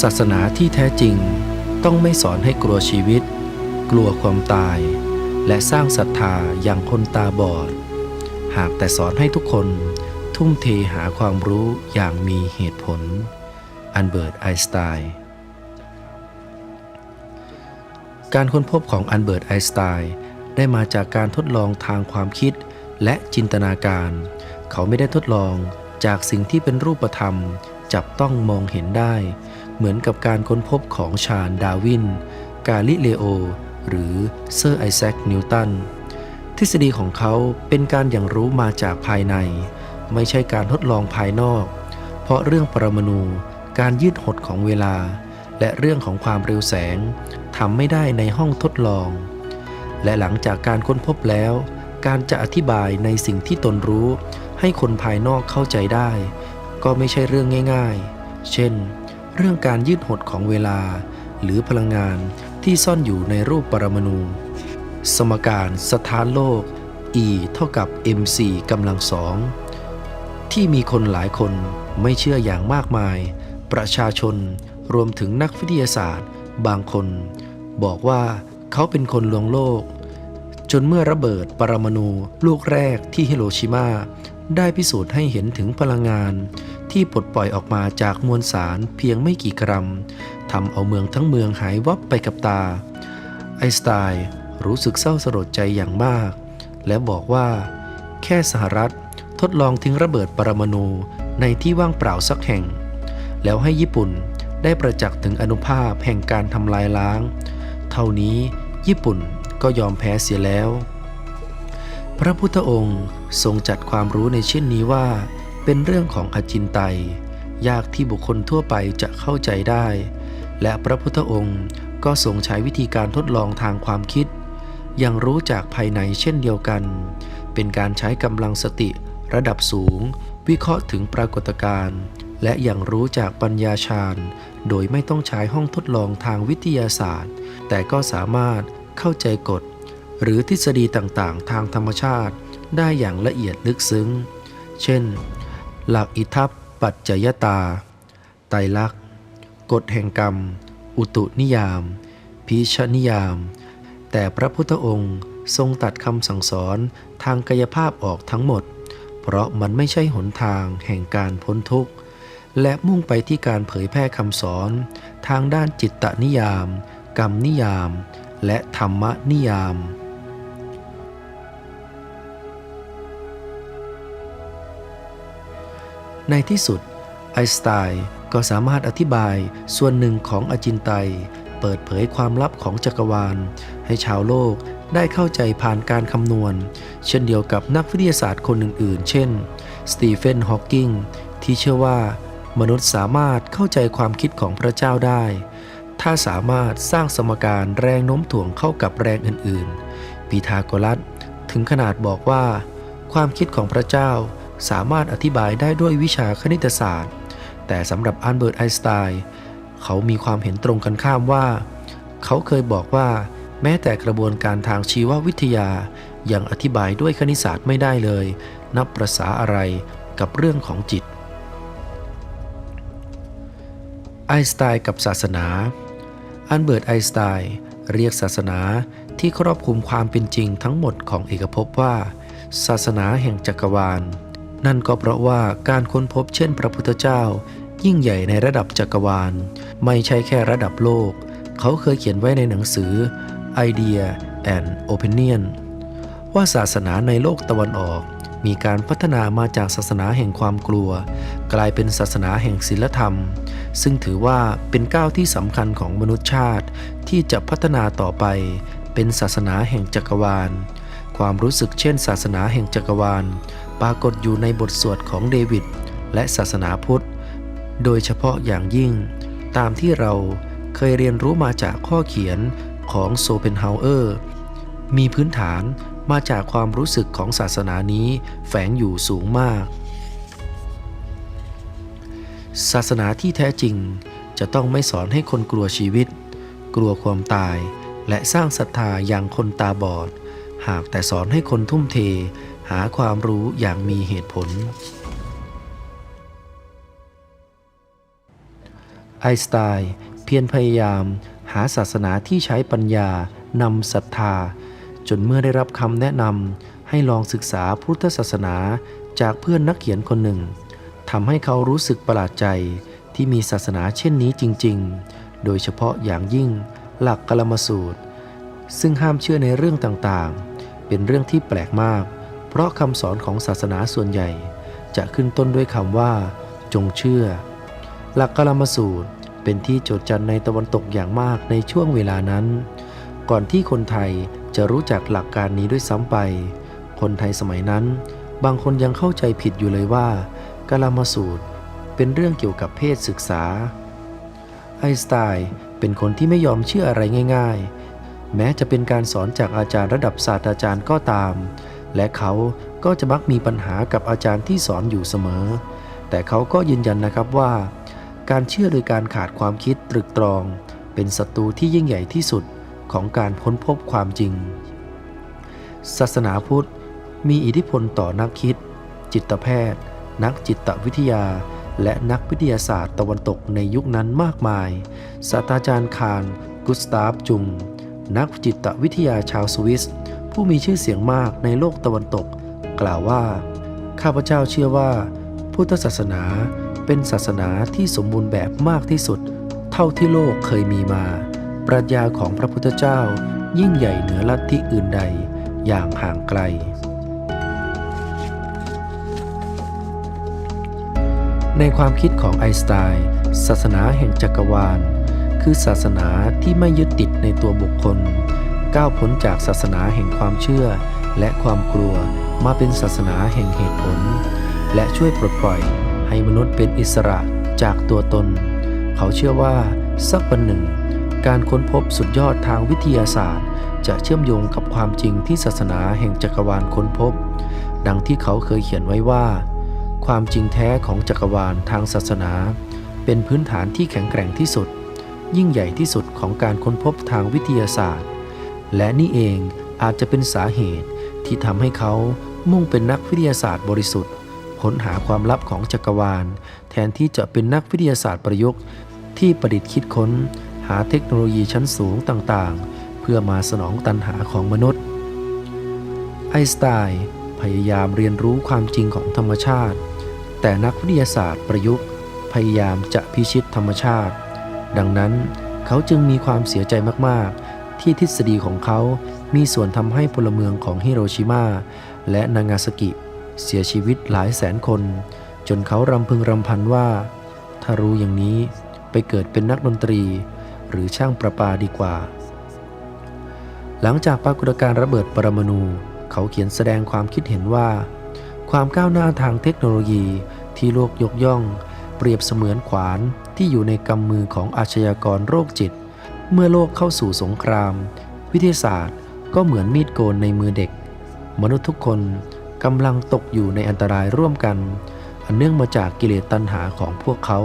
ศาสนาที่แท้จริงต้องไม่สอนให้กลัวชีวิต กลัวความตาย และสร้างศรัทธาอย่างคนตาบอด หากแต่สอนให้ทุกคนทุ่มเทหาความรู้อย่างมีเหตุผล อันเบิร์ตไอน์สไตน์การค้นพบของอันเบิร์ตไอน์สไตน์ได้มาจากการทดลองทางความคิดและจินตนาการ เขาไม่ได้ทดลองจากสิ่งที่เป็นรูปธรรม จับต้องมองเห็นได้ เหมือนกับการค้นพบของชาญดาวิน กาลิเลโอ หรือเซอร์ไอแซคนิวตัน ทฤษฎีของเขาเป็นการอย่างรู้มาจากภายใน ไม่ใช่การทดลองภายนอก เพราะเรื่องปรมาณูการยืดหดของเวลา และเรื่องของความเร็วแสงทำไม่ได้ในห้องทดลอง และหลังจากการค้นพบแล้ว การจะอธิบายในสิ่งที่ตนรู้ ให้คนภายนอกเข้าใจได้ ก็ไม่ใช่เรื่องง่าย ๆ เช่น เรื่องการยืดหดของเวลา หรือพลังงานที่ซ่อนอยู่ในรูปปรมาณูสมการสถานโลก E เท่ากับ mc กำลังสองที่มีคนหลายคนไม่เชื่ออย่างมากมาย ประชาชนรวมถึงนักวิทยาศาสตร์ บางคน บอกว่าเขาเป็นคนลวงโลก จนเมื่อระเบิดปรมาณูลูกแรกที่ฮิโรชิมา ได้พิสูจน์ให้เห็นถึงพลังงาน ที่ปลดปล่อยออกมาจากมวลสารเพียงไม่กี่กรัมทำเอาเมืองทั้งเมืองหายวับไปกับตา ไอน์สไตน์รู้สึกเศร้าสลดใจอย่างมาก และบอกว่า แค่สหรัฐทดลองทิ้งระเบิดปรมาณูในที่ว่างเปล่าสักแห่ง แล้วให้ญี่ปุ่นได้ประจักษ์ถึงอนุภาพแห่งการทำลายล้าง เท่านี้ญี่ปุ่นก็ยอมแพ้เสียแล้ว พระพุทธองค์ทรงจัดความรู้ในเช่นนี้ว่า เป็นเรื่องของอจินไตย ยากที่บุคคลทั่วไปจะเข้าใจได้ และพระพุทธองค์ก็ทรงใช้วิธีการทดลองทางความคิดยังรู้จากภายในเช่นเดียวกัน เป็นการใช้กำลังสติระดับสูง วิเคราะห์ถึงปรากฏการณ์และยังรู้จากปัญญาชาญ โดยไม่ต้องใช้ห้องทดลองทางวิทยาศาสตร์ แต่ก็สามารถเข้าใจกฎ หรือทฤษฎีต่างๆ ทางธรรมชาติได้อย่างละเอียดลึกซึ้ง เช่น หลักอิทัปปัจจยตา ไตรลักษณ์ กฎแห่งกรรม อุตุนิยาม พีชนิยาม แต่พระพุทธองค์ทรงตัดคำสั่งสอนทางกายภาพออกทั้งหมด เพราะมันไม่ใช่หนทางแห่งการพ้นทุกข์ และมุ่งไปที่การเผยแพร่คำสอน ทางด้านจิตตนิยาม กรรมนิยาม และธรรมนิยาม ในที่สุด ไอน์สไตน์ก็สามารถอธิบายส่วนหนึ่งของอจินไตย เปิดเผยความลับของจักรวาล ให้ชาวโลกได้เข้าใจผ่านการคำนวณ เช่นเดียวกับนักวิทยาศาสตร์คนอื่นๆ เช่น สตีเฟน ฮอว์กิง ที่เชื่อว่า มนุษย์สามารถเข้าใจความคิดของพระเจ้าได้ ถ้าสามารถสร้างสมการแรงโน้มถ่วงเข้ากับแรงอื่นๆปีทาโกรัสถึงขนาดบอกว่า ความคิดของพระเจ้า สามารถอธิบายได้ด้วยวิชาคณิตศาสตร์ แต่สำหรับอันเบิร์ตไอน์สไตน์เขามีความเห็นตรงกันข้ามว่า เขาเคยบอกว่า แม้แต่กระบวนการทางชีววิทยายังอธิบายด้วยคณิตศาสตร์ไม่ได้เลย นับประษาอะไรกับเรื่องของจิต ไอน์สไตน์กับศาสนา อันเบิร์ตไอน์สไตน์เรียกศาสนาที่ครอบคลุมความเป็นจริงทั้งหมดของเอกภพว่า ศาสนาแห่งจักรวาล นั่นก็เพราะว่าการค้นพบเช่นพระพุทธเจ้า ยิ่งใหญ่ในระดับจักรวาล ไม่ใช่แค่ระดับโลก เขาเคยเขียนไว้ในหนังสือ Idea and Opinion ว่าศาสนาในโลกตะวันออก มีการพัฒนามาจากศาสนาแห่งความกลัว กลายเป็นศาสนาแห่งศีลธรรม ซึ่งถือว่าเป็นก้าวที่สำคัญของมนุษยชาติ ที่จะพัฒนาต่อไป เป็นศาสนาแห่งจักรวาล ความรู้สึกเช่น ศาสนาแห่งจักรวาล ปรากฏอยู่ในบทสวดของเดวิดและศาสนาพุทธ โดยเฉพาะอย่างยิ่ง ตามที่เราเคยเรียนรู้มาจากข้อเขียนของโซเพนเฮาเออร์ มีพื้นฐานมาจากความรู้สึกของศาสนานี้แฝงอยู่สูงมาก ศาสนาที่แท้จริงจะต้องไม่สอนให้คนกลัวชีวิต กลัวความตาย และสร้างศรัทธาอย่างคนตาบอด หากแต่สอนให้คนทุ่มเท หาความรู้อย่างมีเหตุผล ไอสไตน์เพียรพยายาม หาศาสนาที่ใช้ปัญญานำศรัทธา จนเมื่อได้รับคำแนะนำให้ลองศึกษาพุทธศาสนาจากเพื่อนนักเขียนคนหนึ่งทำให้เขารู้สึกประหลาดใจที่มีศาสนาเช่นนี้จริง ๆ โดยเฉพาะอย่างยิ่งหลักกลมสูตร ซึ่งห้ามเชื่อในเรื่องต่างๆ เป็นเรื่องที่แปลกมาก เพราะคำสอนของศาสนาส่วนใหญ่ จะขึ้นต้นด้วยคำว่า จงเชื่อ หลักกลมสูตรเป็นที่โจดจันในตะวันตกอย่างมากในช่วงเวลานั้น ก่อนที่คนไทยจะรู้จักหลักการนี้ด้วยซ้ำไป คนไทยสมัยนั้น บางคนยังเข้าใจผิดอยู่เลยว่ากลามสูตรเป็นเรื่องเกี่ยวกับเพศศึกษา ไอน์สไตน์เป็นคนที่ไม่ยอมเชื่ออะไรง่าย ๆ แม้จะเป็นการสอนจากอาจารย์ระดับศาสตราจารย์ก็ตาม และเขาก็จะมักมีปัญหากับอาจารย์ที่สอนอยู่เสมอ แต่เขาก็ยืนยันนะครับว่า การเชื่อโดยการขาดความคิดตรึกตรอง เป็นศัตรูที่ยิ่งใหญ่ที่สุดของการค้นพบความจริง ศาสนาพุทธมีอิทธิพลต่อนักคิด จิตแพทย์ นักจิตวิทยา และนักวิทยาศาสตร์ตะวันตกในยุคนั้นมากมาย ศาสตราจารย์คาร์ลกุสตาฟจุง นักจิตวิทยาชาวสวิส ผู้มีชื่อเสียงมากในโลกตะวันตก กล่าวว่า ข้าพเจ้าเชื่อว่า พุทธศาสนาเป็นศาสนาที่สมบูรณ์แบบมากที่สุด เท่าที่โลกเคยมีมา ปรัชญาของพระพุทธเจ้า ยิ่งใหญ่เหนือลัทธิอื่นใด อย่างห่างไกล ในความคิดของไอน์สไตน์ศาสนาแห่งจักรวาล คือศาสนาที่ไม่ยึดติดในตัวบุคคล ก้าวพ้นจากศาสนาแห่งความเชื่อ และความกลัวมาเป็นศาสนาแห่งเหตุผล และช่วยปลดปล่อยให้มนุษย์เป็นอิสระจากตัวตน เขาเชื่อว่าสักวันหนึ่ง การค้นพบสุดยอดทางวิทยาศาสตร์ จะเชื่อมโยงกับความจริงที่ศาสนาแห่งจักรวาลค้นพบ ดังที่เขาเคยเขียนไว้ว่า ความจริงแท้ของจักรวาลทางศาสนา เป็นพื้นฐานที่แข็งแกร่งที่สุด ยิ่งใหญ่ที่สุดของการค้นพบทางวิทยาศาสตร์ และนี่เองอาจจะเป็นสาเหตุที่ทำให้เขามุ่งเป็นนักวิทยาศาสตร์บริสุทธิ์ ค้นหาความลับของจักรวาล แทนที่จะเป็นนักวิทยาศาสตร์ประยุกต์ ที่ประดิษฐ์คิดค้น หาเทคโนโลยีชั้นสูงต่างๆ เพื่อมาสนองตันหาของมนุษย์ ไอน์สไตน์พยายามเรียนรู้ความจริงของธรรมชาติ แต่นักวิทยาศาสตร์ประยุกต์ พยายามจะพิชิตธรรมชาติ ดังนั้นเขาจึงมีความเสียใจมากๆ ที่ทฤษฎีของเขามีส่วนทำให้พลเมืองของฮิโรชิมาและนางาซากิ เสียชีวิตหลายแสนคน จนเขารำพึงรำพันว่า ถ้ารู้อย่างนี้ไปเกิดเป็นนักดนตรี หรือช่างประปาดีกว่า หลังจากปรากฏการณ์ระเบิดปรมาณูเขาเขียนแสดงความคิดเห็นว่า ความก้าวหน้าทางเทคโนโลยีที่โลกยกย่อง เปรียบเสมือนขวานที่อยู่ในกำมือของอาชญากรโรคจิต เมื่อโลกเข้าสู่สงคราม วิทยาศาสตร์ก็เหมือนมีดโกนในมือเด็ก มนุษย์ทุกคนกำลังตกอยู่ในอันตรายร่วมกัน อันเนื่องมาจากกิเลสตัณหาของพวกเขา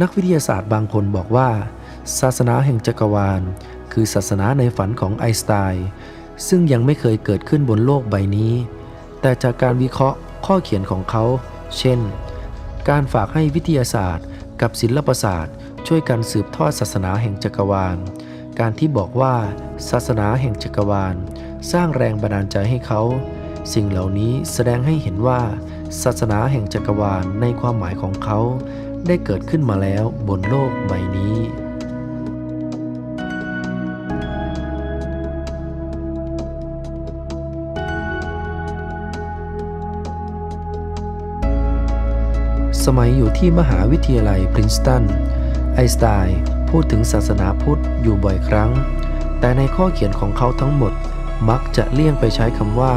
นักวิทยาศาสตร์บางคนบอกว่า ศาสนาแห่งจักรวาล คือศาสนาในฝันของไอน์สไตน์ซึ่งยังไม่เคยเกิดขึ้นบนโลกใบนี้ แต่จากการวิเคราะห์ข้อเขียนของเขา เช่น การฝากให้วิทยาศาสตร์กับศิลปศาสตร์ ช่วยกันสืบทอดศาสนาแห่งจักรวาล การที่บอกว่า ศาสนาแห่งจักรวาล สร้างแรงบันดาลใจให้เขา สิ่งเหล่านี้แสดงให้เห็นว่า ศาสนาแห่งจักรวาลในความหมายของเขา ได้เกิดขึ้นมาแล้วบนโลกใบนี้สมัยอยู่ที่มหาวิทยาลัยพรินสตัน อน์สไตน์พูดถึงศาสนาพุทธอยู่บ่อยครั้ง แต่ในข้อเขียนของเขาทั้งหมดมักจะเลี่ยงไปใช้คำว่า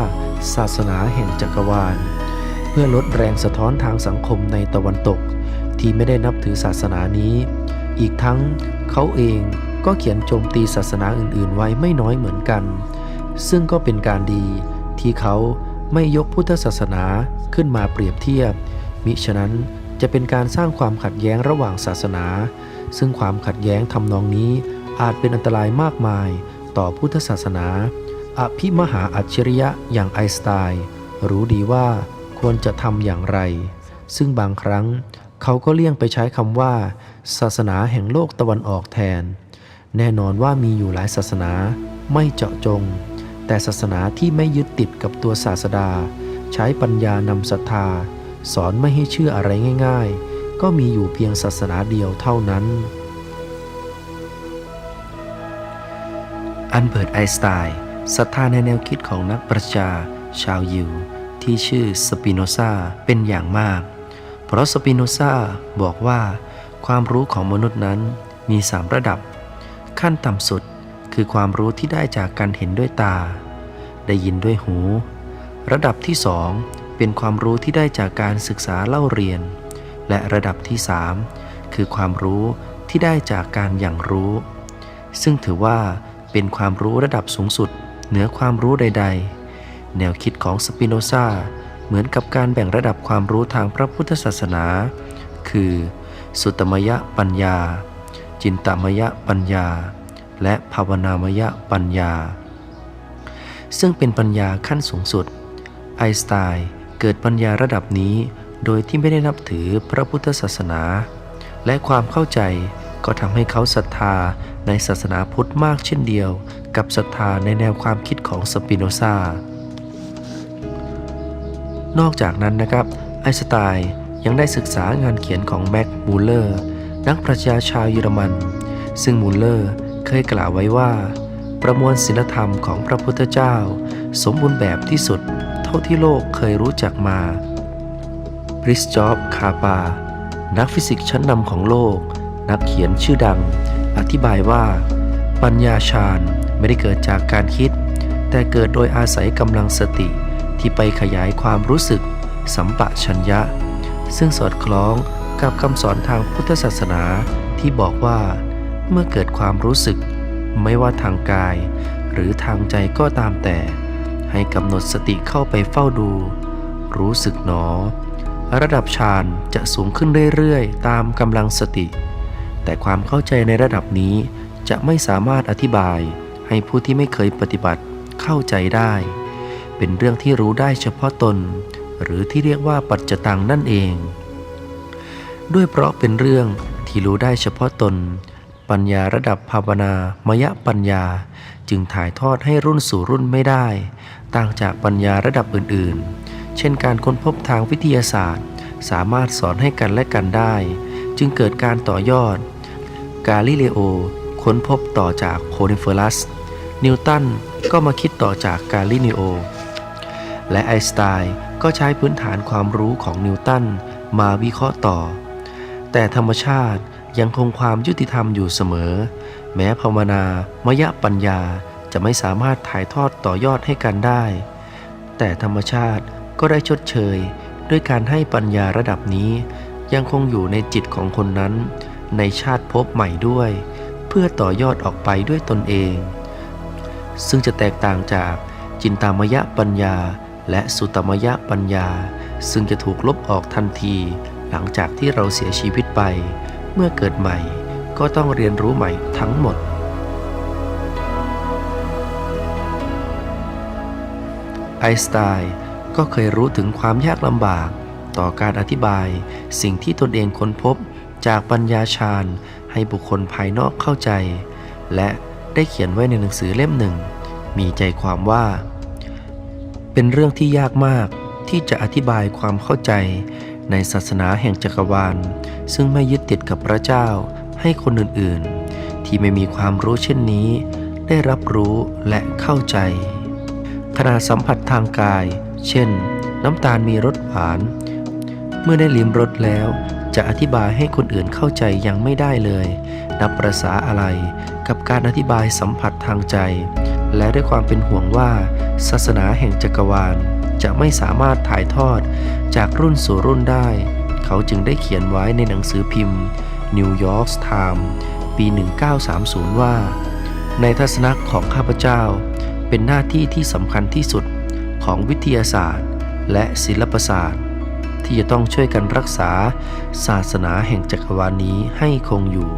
ศาสนาแห่งจักรวาล เพื่อลดแรงสะท้อนทางสังคมในตะวันตก ที่ไม่ได้นับถือศาสนานี้ อีกทั้งเขาเองก็เขียนโจมตีศาสนาอื่นๆ ไว้ไม่น้อยเหมือนกัน ซึ่งก็เป็นการดีที่เขาไม่ยกพุทธศาสนาขึ้นมาเปรียบเทียบ มิฉะนั้นจะเป็นการสร้างความขัดแย้งระหว่างศาสนา ซึ่งความขัดแย้งทำนองนี้อาจเป็นอันตรายมากมายต่อพุทธศาสนา อภิมหาอัจฉริยะอย่างไอน์สไตน์รู้ดีว่าควรจะทำอย่างไร ซึ่งบางครั้งเขาก็เลี่ยงไปใช้คำว่า ศาสนาแห่งโลกตะวันออกแทน แน่นอนว่ามีอยู่หลายศาสนาไม่เจาะจง แต่ศาสนาที่ไม่ยึดติดกับตัวศาสดา ใช้ปัญญานำศรัทธา สอนไม่ให้เชื่ออะไรง่าย ๆ ก็มีอยู่เพียงศาสนาเดียวเท่านั้น อันเบิร์ตไอน์สไตน์ศรัทธาในแนวคิดของนักปรัชญาชาวยิว ที่ชื่อสปิโนซาเป็นอย่างมาก เพราะสปิโนซาบอกว่า ความรู้ของมนุษย์นั้นมีสามระดับ ขั้นต่ำสุดคือความรู้ที่ได้จากการเห็นด้วยตา ได้ยินด้วยหู ระดับที่สองเป็นความรู้ที่ได้จากการศึกษาเล่าเรียน และระดับที่สามคือความรู้ที่ได้จากการอย่างรู้ ซึ่งถือว่าเป็นความรู้ระดับสูงสุด เหนือความรู้ใด ๆ แนวคิดของสปิโนซาเหมือนกับการแบ่งระดับความรู้ทางพระพุทธศาสนา คือ สุตมยปัญญา จินตมยปัญญา และภาวนามยปัญญา ซึ่งเป็นปัญญาขั้นสูงสุด ไอน์สไตน์เกิดปัญญาระดับนี้ โดยที่ไม่ได้นับถือพระพุทธศาสนา และความเข้าใจก็ทำให้เขาศรัทธาในศาสนาพุทธมากเช่นเดียว กับศรัทธาในแนวความคิดของสปิโนซานอกจากนั้นนะครับไอสไตน์ยังได้ศึกษางานเขียนของแม็กมูเลอร์นักปรัชญาชาวเยอรมัน ซึ่งมูลเลอร์เคยกล่าวไว้ว่า ประมวลศีลธรรมของพระพุทธเจ้า สมบูรณ์แบบที่สุด เท่าที่โลกเคยรู้จักมา บริสจอบคาปา นักฟิสิกส์ชั้นนำของโลก นักเขียนชื่อดัง อธิบายว่า ปัญญาฌานไม่ได้เกิดจากการคิด แต่เกิดโดยอาศัยกำลังสติที่ไปขยายความรู้สึก สัมปะชัญญะ ซึ่งสอดคล้องกับคำสอนทางพุทธศาสนาที่บอกว่า เมื่อเกิดความรู้สึก ไม่ว่าทางกาย หรือทางใจก็ตามแต่ ให้กำหนดสติเข้าไปเฝ้าดู รู้สึกหนอ ระดับฌานจะสูงขึ้นเรื่อยๆ ตามกำลังสติ แต่ความเข้าใจในระดับนี้จะไม่สามารถอธิบายให้ผู้ที่ไม่เคยปฏิบัติเข้าใจได้ เป็นเรื่องที่รู้ได้เฉพาะตน หรือที่เรียกว่าปัจจตังนั่นเอง ด้วยเพราะเป็นเรื่องที่รู้ได้เฉพาะตน ปัญญาระดับภาวนามยปัญญาจึงถ่ายทอดให้รุ่นสู่รุ่นไม่ได้ ต่างจากปัญญาระดับอื่นๆ เช่นการค้นพบทางวิทยาศาสตร์ สามารถสอนให้กันและกันได้ จึงเกิดการต่อยอด กาลิเลโอ ค้นพบต่อจากโคนิเฟอรัส นิวตันก็มาคิดต่อจากกาลิเลโอ และไอน์สไตน์ก็ใช้พื้นฐานความรู้ของนิวตันมาวิเคราะห์ต่อ แต่ธรรมชาติยังคงความยุติธรรมอยู่เสมอ แม้ภาวนามยปัญญาจะไม่สามารถถ่ายทอดต่อยอดให้กันได้ แต่ธรรมชาติ ก็ได้ชดเชย ด้วยการให้ปัญญาระดับนี้ ยังคงอยู่ในจิตของคนนั้น ในชาติภพใหม่ด้วย เพื่อต่อยอดออกไปด้วยตนเอง ซึ่งจะแตกต่างจากจินตามยะปัญญา และสุตมยะปัญญา ซึ่งจะถูกลบออกทันที หลังจากที่เราเสียชีวิตไป เมื่อเกิดใหม่ก็ต้องเรียนรู้ใหม่ทั้งหมด ไอน์สไตน์ ก็เคยรู้ถึงความยากลำบาก ต่อการอธิบายสิ่งที่ตนเองค้นพบจากปัญญาฌานให้บุคคลภายนอกเข้าใจ และได้เขียนไว้ในหนังสือเล่มหนึ่ง มีใจความว่า เป็นเรื่องที่ยากมากที่จะอธิบายความเข้าใจในศาสนาแห่งจักรวาล ซึ่งไม่ยึดติดกับพระเจ้าให้คนอื่นๆ ที่ไม่มีความรู้เช่นนี้ ได้รับรู้และเข้าใจขณะสัมผัสทางกาย เช่น น้ำตาลมีรสหวาน เมื่อได้ลิ้มรสแล้ว จะอธิบายให้คนอื่นเข้าใจยังไม่ได้เลย นับประษาอะไรกับการอธิบายสัมผัสทางใจ และด้วยความเป็นห่วงว่า ศาสนาแห่งจักรวาลจะไม่สามารถถ่ายทอดจากรุ่นสู่รุ่นได้ เขาจึงได้เขียนไว้ในหนังสือพิมพ์ New York Times ปี 1930 ว่า ในทัศนะของข้าพเจ้า เป็นหน้าที่ที่สำคัญที่สุด ของวิทยาศาสตร์ และศิลปศาสตร์ ที่จะต้องช่วยกันรักษาศาสนาแห่งจักรวาลนี้ให้คงอยู่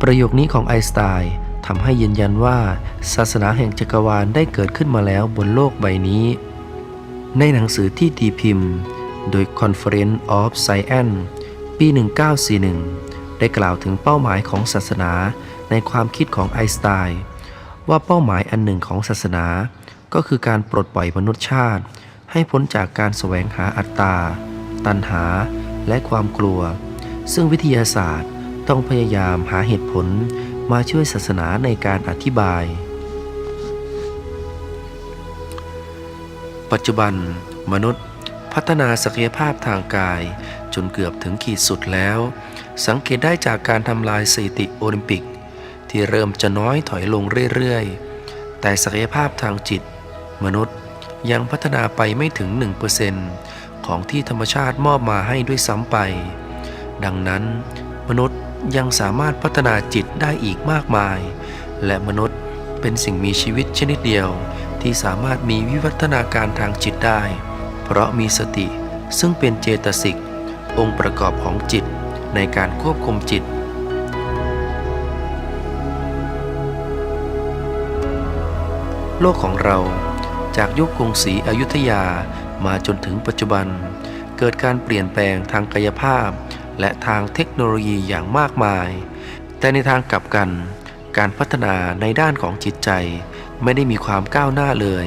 ประโยคนี้ของไอน์สไตน์ทำให้ยืนยันว่า ศาสนาแห่งจักรวาลได้เกิดขึ้นมาแล้วบนโลกใบนี้ ในหนังสือที่ตีพิมพ์ โดย Conference of Science ปี 1941 ได้กล่าวถึงเป้าหมายของศาสนาในความคิดของไอน์สไตน์ว่าเป้าหมายอันหนึ่งของศาสนา ก็คือการปลดปล่อยมนุษยชาติ ให้พ้นจากการแสวงหาอัตตา ตัณหา และความกลัว ซึ่งวิทยาศาสตร์ต้องพยายามหาเหตุผลมาช่วยศาสนาในการอธิบาย ปัจจุบัน มนุษย์พัฒนาศักยภาพทางกาย จนเกือบถึงขีดสุดแล้ว สังเกตได้จากการทำลายสถิติโอลิมปิก ที่เริ่มจะน้อยถอยลงเรื่อย ๆ แต่ศักยภาพทางจิต มนุษย์ยังพัฒนาไปไม่ถึง 1%ของที่ธรรมชาติมอบมาให้ด้วยซ้ำไป ดังนั้น มนุษย์ยังสามารถพัฒนาจิตได้อีกมากมาย และมนุษย์เป็นสิ่งมีชีวิตชนิดเดียว ที่สามารถมีวิวัฒนาการทางจิตได้ เพราะมีสติซึ่งเป็นเจตสิกองค์ประกอบของจิตในการควบคุมจิตโลกของเรา จากยุคกรุงศรีอยุธยามาจนถึงปัจจุบัน เกิดการเปลี่ยนแปลงทางกายภาพ และทางเทคโนโลยีอย่างมากมาย แต่ในทางกลับกัน การพัฒนาในด้านของจิตใจ ไม่ได้มีความก้าวหน้าเลย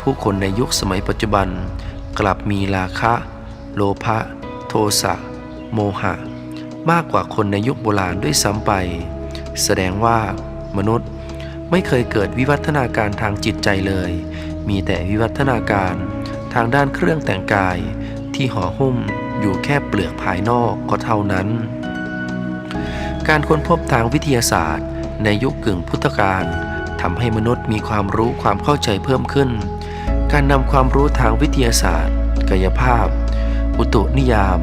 ผู้คนในยุคสมัยปัจจุบัน กลับมีราคะ โลภะโทสะ โมหะ มากกว่าคนในยุคโบราณด้วยซ้ำไป แสดงว่ามนุษย์ไม่เคยเกิดวิวัฒนาการทางจิตใจเลย มีแต่วิวัฒนาการทางด้านเครื่องแต่งกายที่ห่อหุ้มอยู่แค่เปลือกภายนอกก็เท่านั้น การค้นพบทางวิทยาศาสตร์ ในยุคกึ่งพุทธกาลทำให้มนุษย์มีความรู้ความเข้าใจเพิ่มขึ้น การนำความรู้ทางวิทยาศาสตร์ กายภาพ อุตุนิยาม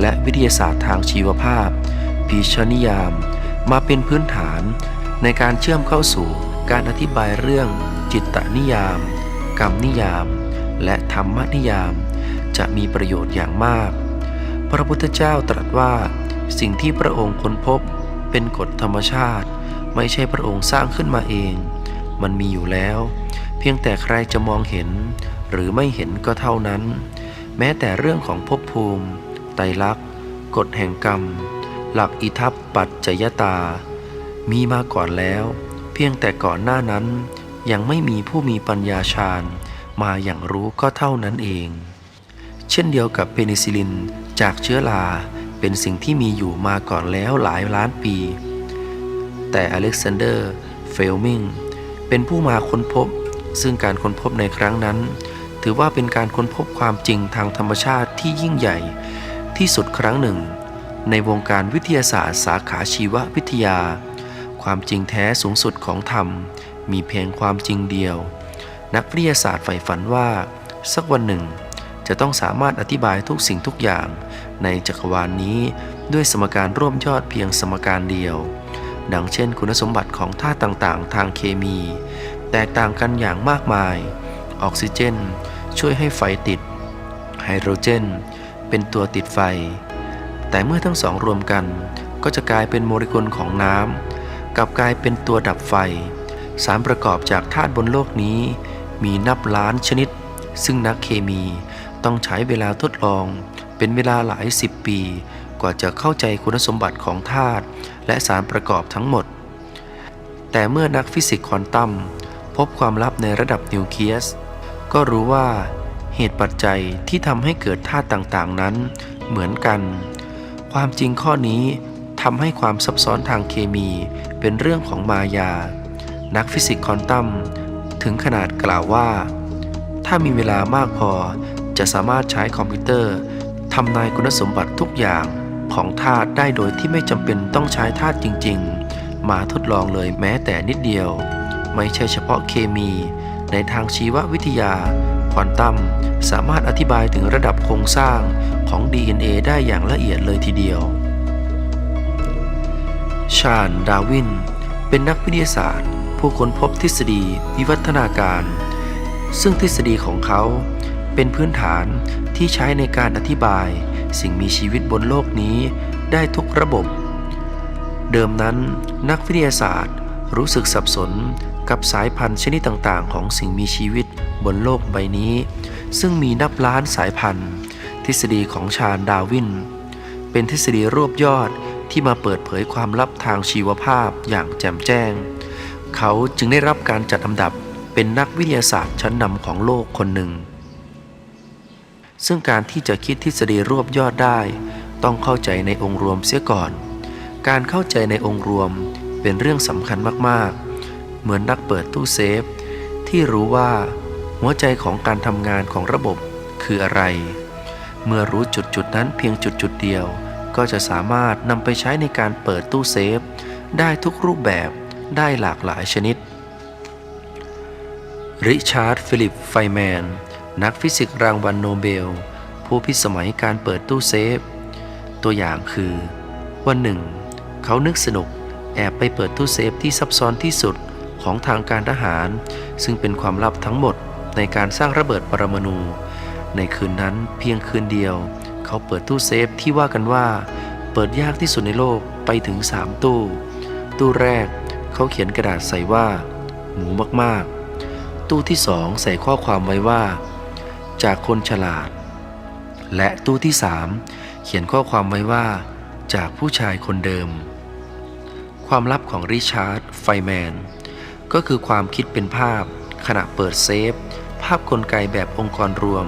และวิทยาศาสตร์ทางชีวภาพพีชนิยาม มาเป็นพื้นฐานในการเชื่อมเข้าสู่การอธิบายเรื่องจิตตนิยาม กรรมนิยาม และธรรมนิยาม จะมีประโยชน์อย่างมาก พระพุทธเจ้าตรัสว่า สิ่งที่พระองค์ค้นพบ เป็นกฎธรรมชาติ ไม่ใช่พระองค์สร้างขึ้นมาเอง มันมีอยู่แล้ว เพียงแต่ใครจะมองเห็น หรือไม่เห็นก็เท่านั้น แม้แต่เรื่องของภพภูมิ ไตรลักษณ์กฎแห่งกรรม หลักอิทัปปัจจยตา มีมาก่อนแล้ว เพียงแต่ก่อนหน้านั้น ยังไม่มีผู้มีปัญญาชาญมาอย่างรู้ก็เท่านั้นเอง เช่นเดียวกับเพนิซิลินจากเชื้อราเป็นสิ่งที่มีอยู่มาก่อนแล้วหลายล้านปี แต่อเล็กซานเดอร์ เฟลมิงเป็นผู้มาค้นพบ ซึ่งการค้นพบในครั้งนั้น ถือว่าเป็นการค้นพบความจริงทางธรรมชาติที่ยิ่งใหญ่ ที่สุดครั้งหนึ่ง ในวงการวิทยาศาสตร์สาขาชีววิทยา ความจริงแท้สูงสุดของธรรม มีเพียงความจริงเดียว นักวิทยาศาสตร์ใฝ่ฝันว่า สักวันหนึ่ง จะต้องสามารถอธิบายทุกสิ่งทุกอย่าง ในจักรวาลนนี้ด้วยสมการร่วมยอดเพียงสมการเดียว ดังเช่นคุณสมบัติของธาตุต่างๆ ทางเคมี แตกต่างกันอย่างมากมาย ออกซิเจน ช่วยให้ไฟติด ไฮโดรเจน เป็นตัวติดไฟ แต่เมื่อทั้งสองรวมกัน ก็จะกลายเป็นโมเลกุลของน้ำกลับกลายเป็นตัวดับไฟ สารประกอบจากธาตุบนโลกนี้ มีนับล้านชนิด ซึ่งนักเคมีต้องใช้เวลาทดลอง เป็นเวลาหลายสิบปี กว่าจะเข้าใจคุณสมบัติของธาตุและสารประกอบทั้งหมด แต่เมื่อนักฟิสิกส์ควอนตัมพบความลับในระดับนิวเคลียส ก็รู้ว่าเหตุปัจจัยที่ทำให้เกิดธาตุต่างๆนั้น เหมือนกัน ความจริงข้อนี้ทำให้ความซับซ้อนทางเคมีเป็นเรื่องของมายา นักฟิสิกส์ควอนตัมถึงขนาดกล่าวว่า ถ้ามีเวลามากพอจะสามารถใช้คอมพิวเตอร์ทำนายคุณสมบัติทุกอย่างของธาตุได้โดยที่ไม่จำเป็นต้องใช้ธาตุจริง ๆ มาทดลองเลยแม้แต่นิดเดียว ไม่ใช่เฉพาะเคมี ในทางชีววิทยา ควอนตัมสามารถอธิบายถึงระดับโครงสร้างของ DNA ได้อย่างละเอียดเลยทีเดียว ชาญดาวิน เป็นนักวิทยาศาสตร์ ผู้ค้นพบทฤษฎีวิวัฒนาการ ซึ่งทฤษฎีของเขาเป็นพื้นฐานที่ใช้ในการอธิบาย สิ่งมีชีวิตบนโลกนี้ได้ทุกระบบ เดิมนั้นนักวิทยาศาสตร์รู้สึกสับสนกับสายพันธุ์ชนิดต่างๆ ของสิ่งมีชีวิตบนโลกใบนี้ ซึ่งมีนับล้านสายพันธุ์ ทฤษฎีของชาญดาวิน เป็นทฤษฎีรวบยอดที่มาเปิดเผยความลับทางชีวภาพอย่างแจ่มแจ้ง เขาจึงได้รับการจัดอันดับเป็นนักวิทยาศาสตร์ชั้นนำของโลกคนหนึ่ง ซึ่งการที่จะคิดทฤษฎีรวบยอดได้ ต้องเข้าใจในองค์รวมเสียก่อน การเข้าใจในองค์รวมเป็นเรื่องสำคัญมากๆ เหมือนนักเปิดตู้เซฟ ที่รู้ว่า หัวใจของการทำงานของระบบคืออะไร เมื่อรู้จุดจุดๆนั้นเพียงจุดจุดๆเดียว ก็จะสามารถนำไปใช้ในการเปิดตู้เซฟ ได้ทุกรูปแบบ ได้หลากหลายชนิด ริชาร์ด ฟิลิป ไฟแมน นักฟิสิกส์รางวัลโนเบล ผู้พิสมัยการเปิดตู้เซฟ ตัวอย่างคือ วันหนึ่ง เขานึกสนุกแอบไปเปิดตู้เซฟที่ซับซ้อนที่สุดของทางการทหาร ซึ่งเป็นความลับทั้งหมดในการสร้างระเบิดปรมาณู ในคืนนั้นเพียงคืนเดียว เขาเปิดตู้เซฟที่ว่ากันว่า เปิดยากที่สุดในโลกไปถึง 3 ตู้ ตู้แรก เขาเขียนกระดาษใส่ว่า หมูมากๆ ตู้ที่สองใส่ข้อความไว้ว่า จากคนฉลาด และตู้ที่สามเขียนข้อความไว้ว่า จากผู้ชายคนเดิม ความลับของริชาร์ดไฟแมน ก็คือความคิดเป็นภาพ ขณะเปิดเซฟ ภาพกลไกแบบองค์กรรวม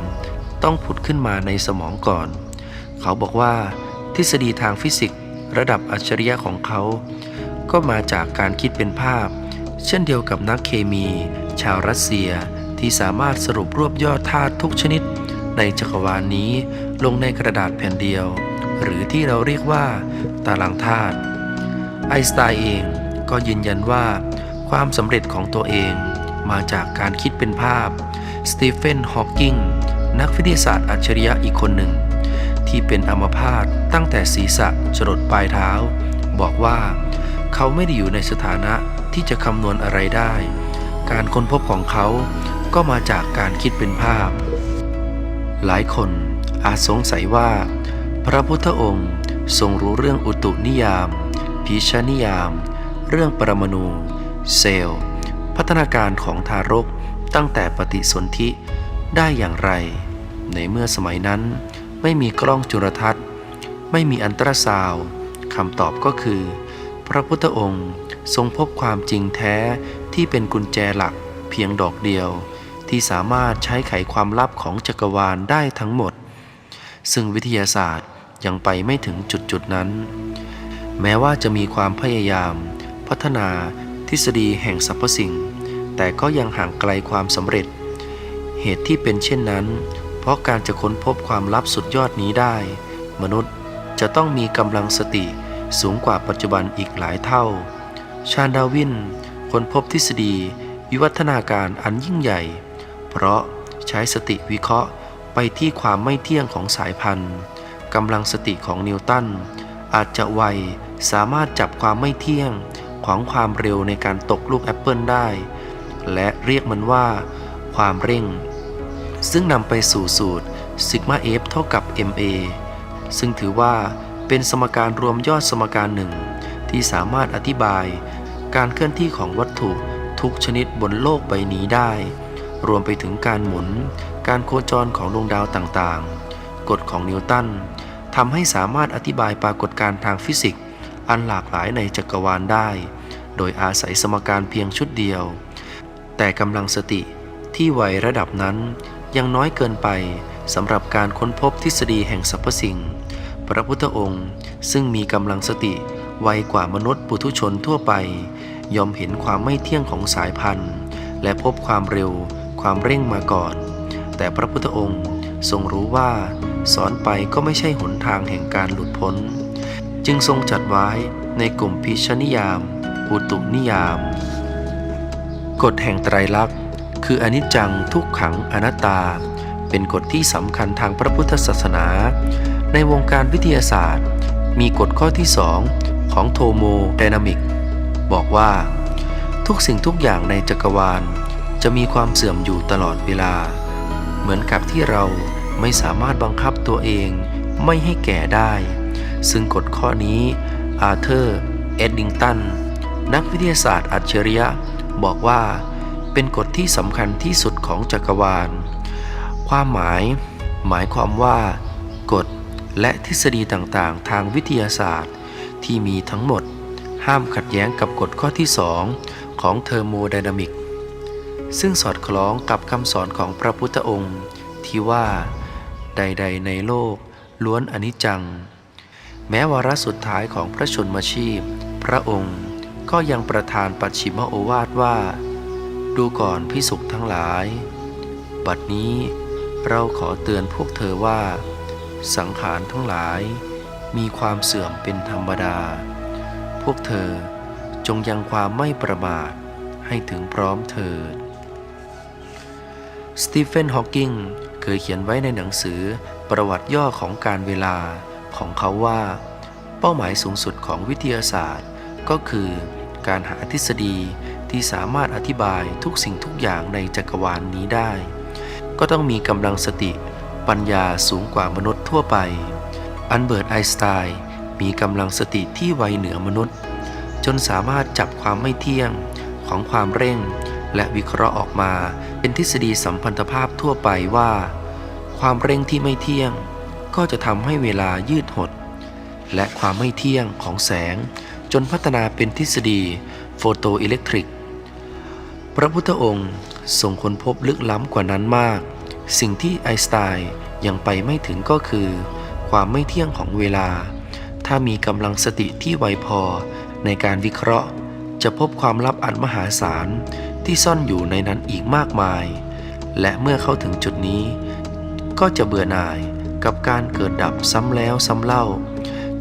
ต้องผุดขึ้นมาในสมองก่อน เขาบอกว่า ทฤษฎีทางฟิสิกส์ ระดับอัจฉริยะของเขา ก็มาจากการคิดเป็นภาพ เช่นเดียวกับนักเคมี ชาวรัสเซียที่สามารถสรุปรวบยอดธาตุทุกชนิด ในจักรวาลนนี้ลงในกระดาษแผ่นเดียว หรือที่เราเรียกว่า ตารางธาตุไอน์สไตน์เองก็ยืนยันว่า ความสำเร็จของตัวเอง มาจากการคิดเป็นภาพ สตีเฟน ฮอว์กิง นักวิทยาศาสตร์อัจฉริยะอีกคนหนึ่ง ที่เป็นอัมพาตตั้งแต่ศีรษะจรดปลายเท้า บอกว่า เขาไม่ได้อยู่ในสถานะที่จะคำนวณอะไรได้ การค้นพบของเขาก็มาจากการคิดเป็นภาพ หลายคนอาจสงสัยว่า พระพุทธองค์ทรงรู้เรื่องอุตุนิยาม พีชนิยาม เรื่องปรมาณูเซลล์ พัฒนาการของทารกตั้งแต่ปฏิสนธิได้อย่างไร ในเมื่อสมัยนั้น ไม่มีกล้องจุลทรรศน์ ไม่มีอันตราซาวคำตอบก็คือ พระพุทธองค์ทรงพบความจริงแท้ที่เป็นกุญแจหลักเพียงดอกเดียว ที่สามารถใช้ไขความลับของจักรวาลได้ทั้งหมด ซึ่งวิทยาศาสตร์ยังไปไม่ถึงจุดจุดๆนั้น แม้ว่าจะมีความพยายาม พัฒนาทฤษฎีแห่งสรรพสิ่ง แต่ก็ยังห่างไกลความสำเร็จ เหตุที่เป็นเช่นนั้น เพราะการจะค้นพบความลับสุดยอดนี้ได้ มนุษย์จะต้องมีกำลังสติ สูงกว่าปัจจุบันอีกหลายเท่า ชาดาวินค้นพบทฤษฎี วิวัฒนาการอันยิ่งใหญ่ เพราะใช้สติวิเคราะห์ไปที่ความไม่เที่ยงของสายพันธุ์กำลังสติของนิวตันอาจจะไวสามารถจับความไม่เที่ยงของความเร็วในการตกลูกแอปเปิลได้ และเรียกมันว่า ความเร่ง ซึ่งนำไปสู่สูตรซิกมา f เท่ากับ ma ซึ่งถือว่า เป็นสมการรวมยอดสมการหนึ่ง ที่สามารถอธิบาย การเคลื่อนที่ของวัตถุทุกชนิดบนโลกใบนี้ได้ รวมไปถึงการหมุน การโคจรของดวงดาวต่างๆ กฎของนิวตันทำให้สามารถอธิบายปรากฏการณ์ทางฟิสิกส์อันหลากหลายในจักรวาลได้ โดยอาศัยสมการเพียงชุดเดียว แต่กำลังสติที่ไวระดับนั้นยังน้อยเกินไปสำหรับการค้นพบทฤษฎีแห่งสรรพสิ่ง พระพุทธองค์ซึ่งมีกำลังสติไวกว่ามนุษย์ปุถุชนทั่วไป ยอมเห็นความไม่เที่ยงของสายพันธุ์ และพบความเร็วความเร่งมาก่อน แต่พระพุทธองค์ทรงรู้ว่า สอนไปก็ไม่ใช่หนทางแห่งการหลุดพ้น จึงทรงจัดไว้ในกลุ่มพิชนิยาม อุตุนิยาม กฎแห่งไตรลักษณ์ คืออนิจจังทุกขังอนัตตา เป็นกฎที่สำคัญทางพระพุทธศาสนา ในวงการวิทยาศาสตร์ มีกฎข้อที่สองของโทโมไดนามิก บอกว่า ทุกสิ่งทุกอย่างในจักรวาล จะมีความเสื่อมอยู่ตลอดเวลา เหมือนกับที่เราไม่สามารถบังคับตัวเองไม่ให้แก่ได้ ซึ่งกฎข้อนี้อาเธอร์ เอ็ดดิงตัน นักวิทยาศาสตร์อัจฉริยะ บอกว่า เป็นกฎที่สำคัญที่สุดของจักรวาล ความหมาย หมายความว่า และทฤษฎีต่างๆ ทางวิทยาศาสตร์ ที่มีทั้งหมด ห้ามขัดแย้งกับกฎข้อที่ 2 ของเทอร์โมไดนามิก ซึ่งสอดคล้องกับคำสอนของพระพุทธองค์ ที่ว่า ใด ๆ ในโลก ล้วนอนิจจัง แม้วาระสุดท้ายของพระชนมชีพ พระองค์ก็ยังประทานปัจฉิมโอวาทว่า ดูก่อนพิสุขทั้งหลาย บัดนี้เราขอเตือนพวกเธอว่า สังขารทั้งหลายมีความเสื่อมเป็นธรรมดา พวกเธอจงยังความไม่ประมาทให้ถึงพร้อมเถิด สตีเฟน ฮอว์กิงเคยเขียนไว้ในหนังสือประวัติย่อของการเวลาของเขาว่า เป้าหมายสูงสุดของวิทยาศาสตร์ ก็คือการหาทฤษฎีที่สามารถอธิบายทุกสิ่งทุกอย่างในจักรวาลนนี้ได้ ก็ต้องมีกำลังสติ ปัญญาสูงกว่ามนุษย์ทั่วไป อันเบิร์ตไอน์สไตน์มีกำลังสติที่ไวเหนือมนุษย์ จนสามารถจับความไม่เที่ยงของความเร่ง และวิเคราะห์ออกมาเป็นทฤษฎีสัมพันธภาพทั่วไปว่า ความเร่งที่ไม่เที่ยง ก็จะทำให้เวลายืดหด และความไม่เที่ยงของแสง จนพัฒนาเป็นทฤษฎีโฟโตอิเล็กทริก พระพุทธองค์ทรงค้นพบลึกล้ำกว่านั้นมาก สิ่งที่ไอน์สไตน์ยังไปไม่ถึงก็คือ ความไม่เที่ยงของเวลา ถ้ามีกำลังสติที่ไวพอในการวิเคราะห์ จะพบความลับอันมหาศาลที่ซ่อนอยู่ในนั้นอีกมากมาย และเมื่อเข้าถึงจุดนี้ ก็จะเบื่อหน่ายกับการเกิดดับซ้ำแล้วซ้ำเล่า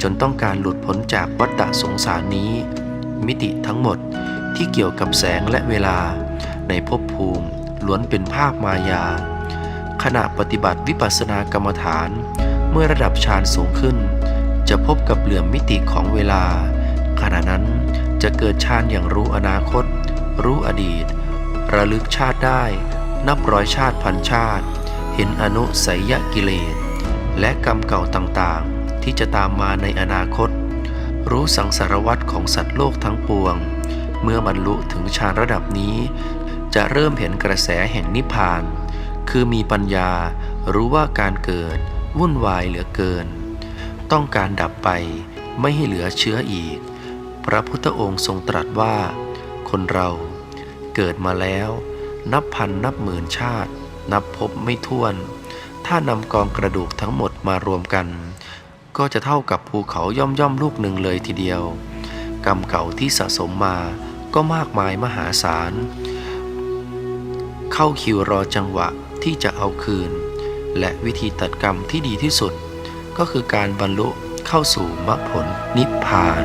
จนต้องการหลุดพ้นจากวัฏฏะสงสารนี้ มิติทั้งหมดที่เกี่ยวกับแสงและเวลา ในภพภูมิล้วนเป็นภาพมายา ขณะปฏิบัติวิปัสสนากรรมฐาน เมื่อระดับฌานสูงขึ้น จะพบกับเหลื่อมมิติของเวลา ขณะนั้นจะเกิดฌานอย่างรู้อนาคต รู้อดีต ระลึกชาติได้ นับร้อยชาติพันชาติ เห็นอนุสัยยกิเลส และกรรมเก่าต่างๆ ที่จะตามมาในอนาคต รู้สังสารวัตของสัตว์โลกทั้งปวง เมื่อบรรลุถึงฌานระดับนี้ จะเริ่มเห็นกระแสแห่งนิพพาน คือมีปัญญารู้ว่าการเกิด วุ่นวายเหลือเกิน ต้องการดับไปไม่ให้เหลือเชื้ออีก พระพุทธองค์ทรงตรัสว่า คนเราเกิดมาแล้ว นับพันนับหมื่นชาติ นับพบไม่ถ้วน ถ้านำกองกระดูกทั้งหมดมารวมกัน ก็จะเท่ากับภูเขาย่อมย่อมลูกหนึ่งเลยทีเดียว กรรมเก่าที่สะสมมาก็มากมายมหาศาล เข้าคิวรอจังหวะ ที่จะเอาคืน และวิธีตัดกรรมที่ดีที่สุด ก็คือการบรรลุเข้าสู่มรรคผลนิพพาน